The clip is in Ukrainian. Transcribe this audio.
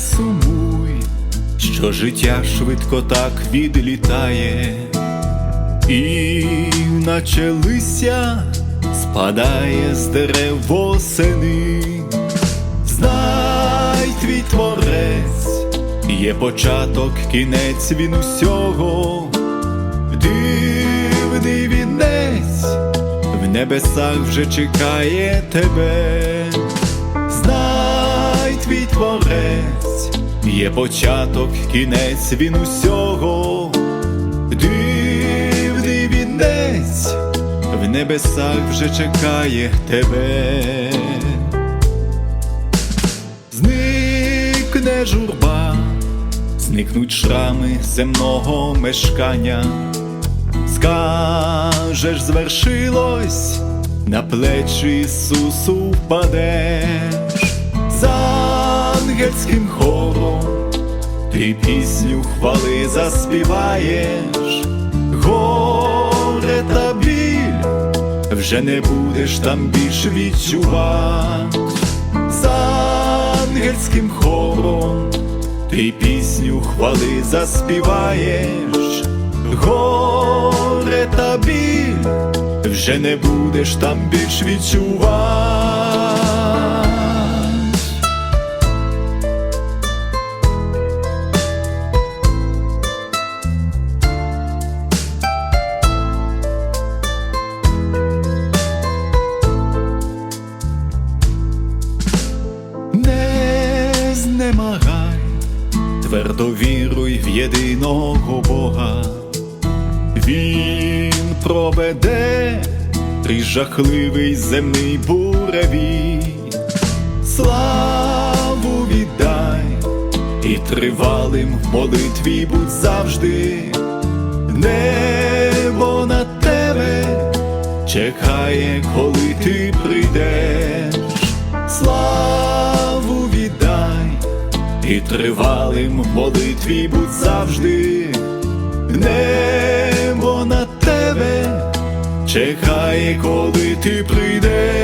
сумуй, що життя швидко так відлітає, і наче листя спадає з дерев восени. Знай твій творець, є початок, кінець він усього, дивний вінець, в небесах вже чекає тебе. Твій творець, є початок, кінець він усього, дивний вінець, в небесах вже чекає тебе. Зникне журба, зникнуть шрами земного мешкання, скажеш, звершилось, на плечі Ісусу впадеш, з ангельським хором. Ти пісню хвали заспіваєш, горе та біль вже не будеш там більш відчувати з ангельським хором ти пісню хвали заспіваєш, горе та біль вже не будеш там більш відчувати. Знемагай, твердо віруй в єдиного Бога, Він проведе крізь жахливий земний буревій, славу віддай і тривалим в молитві будь завжди, небо на тебе чекає, коли ти прийдеш. Віддай, і тривалим в молитві будь завжди, небо на тебе чекає, коли ти прийдеш.